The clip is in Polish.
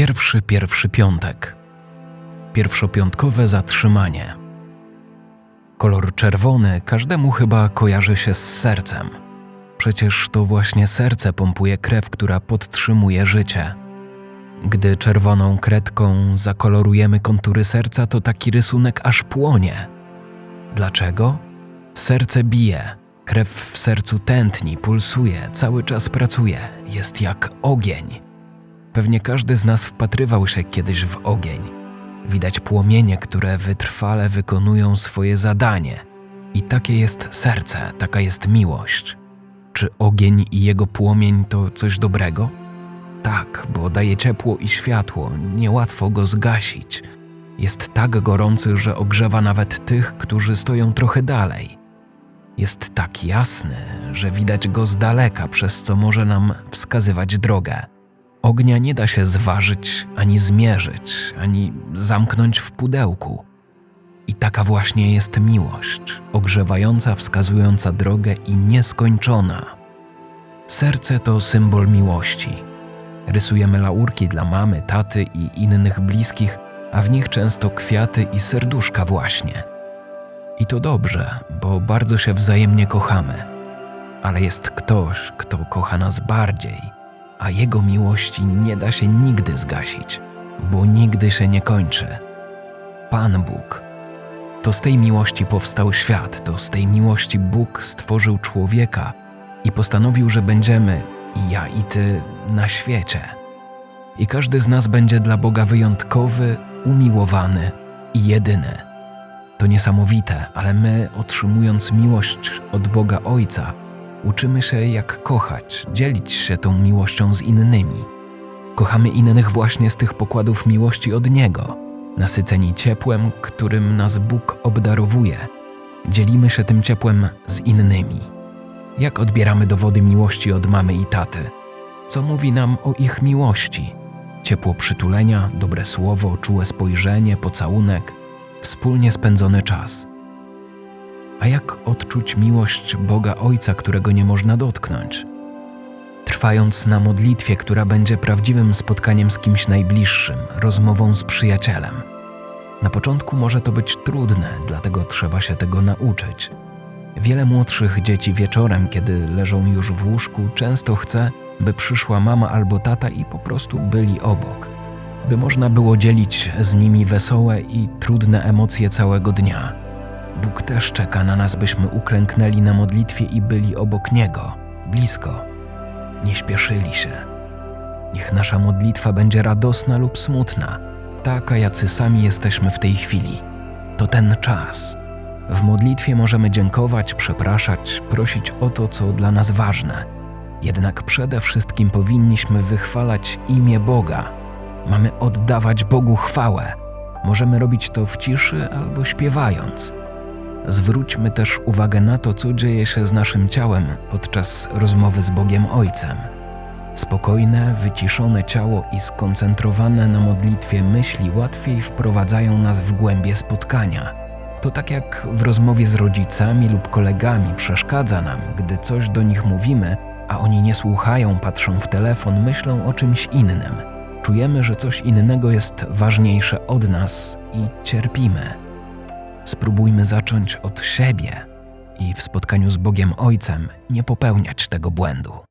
Pierwszy, pierwszy piątek. Pierwszopiątkowe zatrzymanie. Kolor czerwony każdemu chyba kojarzy się z sercem. Przecież to właśnie serce pompuje krew, która podtrzymuje życie. Gdy czerwoną kredką zakolorujemy kontury serca, to taki rysunek aż płonie. Dlaczego? Serce bije, krew w sercu tętni, pulsuje, cały czas pracuje, jest jak ogień. Pewnie każdy z nas wpatrywał się kiedyś w ogień. Widać płomienie, które wytrwale wykonują swoje zadanie. I takie jest serce, taka jest miłość. Czy ogień i jego płomień to coś dobrego? Tak, bo daje ciepło i światło, niełatwo go zgasić. Jest tak gorący, że ogrzewa nawet tych, którzy stoją trochę dalej. Jest tak jasny, że widać go z daleka, przez co może nam wskazywać drogę. Ognia nie da się zważyć, ani zmierzyć, ani zamknąć w pudełku. I taka właśnie jest miłość, ogrzewająca, wskazująca drogę i nieskończona. Serce to symbol miłości. Rysujemy laurki dla mamy, taty i innych bliskich, a w nich często kwiaty i serduszka właśnie. I to dobrze, bo bardzo się wzajemnie kochamy. Ale jest ktoś, kto kocha nas bardziej – a Jego miłości nie da się nigdy zgasić, bo nigdy się nie kończy. Pan Bóg. To z tej miłości powstał świat, to z tej miłości Bóg stworzył człowieka i postanowił, że będziemy, i ja, i ty, na świecie. I każdy z nas będzie dla Boga wyjątkowy, umiłowany i jedyny. To niesamowite, ale my, otrzymując miłość od Boga Ojca, Uczymy się, jak kochać, dzielić się tą miłością z innymi. Kochamy innych właśnie z tych pokładów miłości od Niego, nasyceni ciepłem, którym nas Bóg obdarowuje. Dzielimy się tym ciepłem z innymi. Jak odbieramy dowody miłości od mamy i taty? Co mówi nam o ich miłości? Ciepło przytulenia, dobre słowo, czułe spojrzenie, pocałunek, wspólnie spędzony czas – a jak odczuć miłość Boga Ojca, którego nie można dotknąć? Trwając na modlitwie, która będzie prawdziwym spotkaniem z kimś najbliższym, rozmową z przyjacielem. Na początku może to być trudne, dlatego trzeba się tego nauczyć. Wiele młodszych dzieci wieczorem, kiedy leżą już w łóżku, często chce, by przyszła mama albo tata i po prostu byli obok, by można było dzielić z nimi wesołe i trudne emocje całego dnia Bóg też czeka na nas, byśmy uklęknęli na modlitwie i byli obok Niego, blisko. Nie śpieszyli się. Niech nasza modlitwa będzie radosna lub smutna, taka jacy sami jesteśmy w tej chwili. To ten czas. W modlitwie możemy dziękować, przepraszać, prosić o to, co dla nas ważne. Jednak przede wszystkim powinniśmy wychwalać imię Boga. Mamy oddawać Bogu chwałę. Możemy robić to w ciszy albo śpiewając. Zwróćmy też uwagę na to, co dzieje się z naszym ciałem podczas rozmowy z Bogiem Ojcem. Spokojne, wyciszone ciało i skoncentrowane na modlitwie myśli łatwiej wprowadzają nas w głębie spotkania. To tak jak w rozmowie z rodzicami lub kolegami przeszkadza nam, gdy coś do nich mówimy, a oni nie słuchają, patrzą w telefon, myślą o czymś innym. Czujemy, że coś innego jest ważniejsze od nas i cierpimy. Spróbujmy zacząć od siebie i w spotkaniu z Bogiem Ojcem nie popełniać tego błędu.